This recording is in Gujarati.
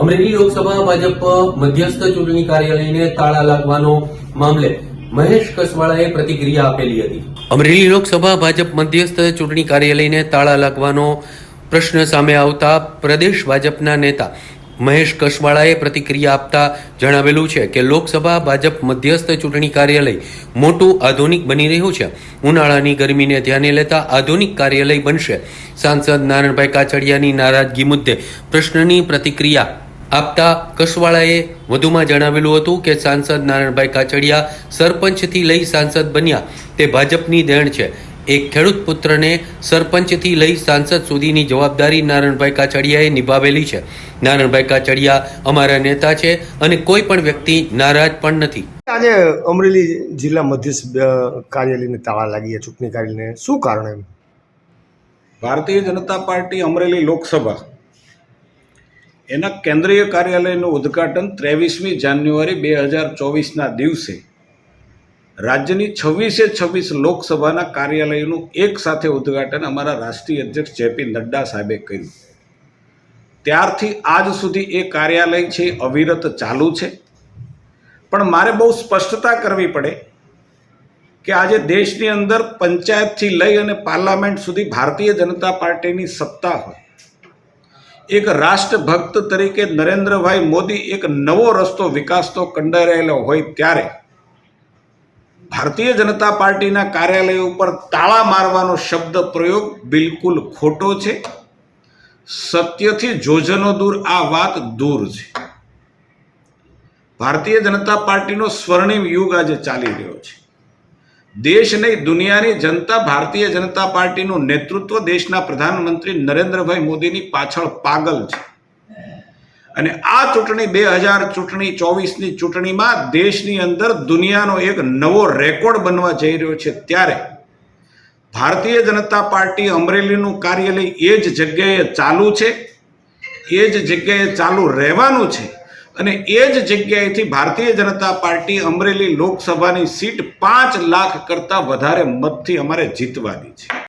અમરેલી લોકસભા ભાજપ મધ્યસ્થ ચૂંટણી કાર્યાલયને તાળા લાગવાનો મામલે મહેશ કસવાળાએ પ્રતિક્રિયા આપેલી હતી. અમરેલી લોકસભા ભાજપ મધ્યસ્થ ચૂંટણી કાર્યાલયને તાળા લાગવાનો પ્રશ્ન સામે આવતા પ્રદેશ ભાજપના નેતા મહેશ કસવાળાએ પ્રતિક્રિયા આપતા જણાવેલું છે કે લોકસભા ભાજપ મધ્યસ્થ ચૂંટણી કાર્યાલય મોટું આધુનિક બની રહ્યું છે. ઉનાળાની ગરમીને ધ્યાને લેતા આધુનિક કાર્યાલય બનશે. સાંસદ નારાયણભાઈ કાછડિયાની નારાજગી મુદ્દે પ્રશ્નની પ્રતિક્રિયા આપતા કસવાળાએ વધુમાં જણાવેલું હતું કે સાંસદ નારાયણભાઈ કાછડિયા સરપંચથી લઈ સાંસદ બન્યા. તે ભાજપની દેણ છે. એક ખેડૂત પુત્રને સરપંચથી લઈ સાંસદ સુધીની જવાબદારી નારાયણભાઈ કાછડિયાએ નિભાવેલી છે. નારાયણભાઈ કાછડિયા અમારા નેતા છે અને કોઈ પણ વ્યક્તિ નારાજ પણ નથી. આજે અમરેલી જિલ્લા મધ્યસ્થ કાર્યાલયને તાળા લાગી ચૂંટણી કાર્યાલયને. શું કારણ એમ? ભારતીય જનતા પાર્ટી અમરેલી લોકસભા. એના કેન્દ્રીય કાર્યાલયનું ઉદ્ઘાટન ત્રેવીસમી જાન્યુઆરી બે હજાર ચોવીસના દિવસે રાજ્યની છવ્વીસે છવ્વીસ લોકસભાના કાર્યાલયનું એક સાથે ઉદ્ઘાટન અમારા રાષ્ટ્રીય અધ્યક્ષ જેપી નડ્ડા સાહેબે કર્યું. ત્યારથી આજ સુધી એ કાર્યાલય છે, અવિરત ચાલુ છે. પણ મારે બહુ સ્પષ્ટતા કરવી પડે કે આજે દેશની અંદર પંચાયતથી લઈ અને પાર્લામેન્ટ સુધી ભારતીય જનતા પાર્ટીની સત્તા હોય એક રાષ્ટ્રભક્ત તરીકે નરેન્દ્રભાઈ મોદી એક નવો રસ્તો વિકાસનો કંડારેલો હોય ત્યારે ભારતીય જનતા પાર્ટીના કાર્યાલય ઉપર તાળા મારવાનો શબ્દ પ્રયોગ બિલકુલ ખોટો છે. સત્યથી જોજનો દૂર આ વાત દૂર છે. ભારતીય જનતા પાર્ટીનો સ્વર્ણિમ યુગ આજે ચાલી રહ્યો છે. દેશ નહીં દુનિયાની જનતા, ભારતીય જનતા પાર્ટીનું નેતૃત્વ દેશના પ્રધાનમંત્રી નરેન્દ્રભાઈ મોદીની પાછળ પાગલ છે. અને આ ચૂંટણી બે હજાર ચૂંટણી ચોવીસની ચૂંટણીમાં દેશની અંદર દુનિયાનો એક નવો રેકોર્ડ બનવા જઈ રહ્યો છે ત્યારે ભારતીય જનતા પાર્ટી અમરેલીનું કાર્યાલય એ જ જગ્યાએ ચાલુ છે, એ જ જગ્યાએ ચાલુ રહેવાનું છે. અને એ જ જગ્યાએથી ભારતીય જનતા પાર્ટી અમરેલી લોકસભાની સીટ પાંચ લાખ કરતાં વધારે મતથી અમારે જીતવાની છે.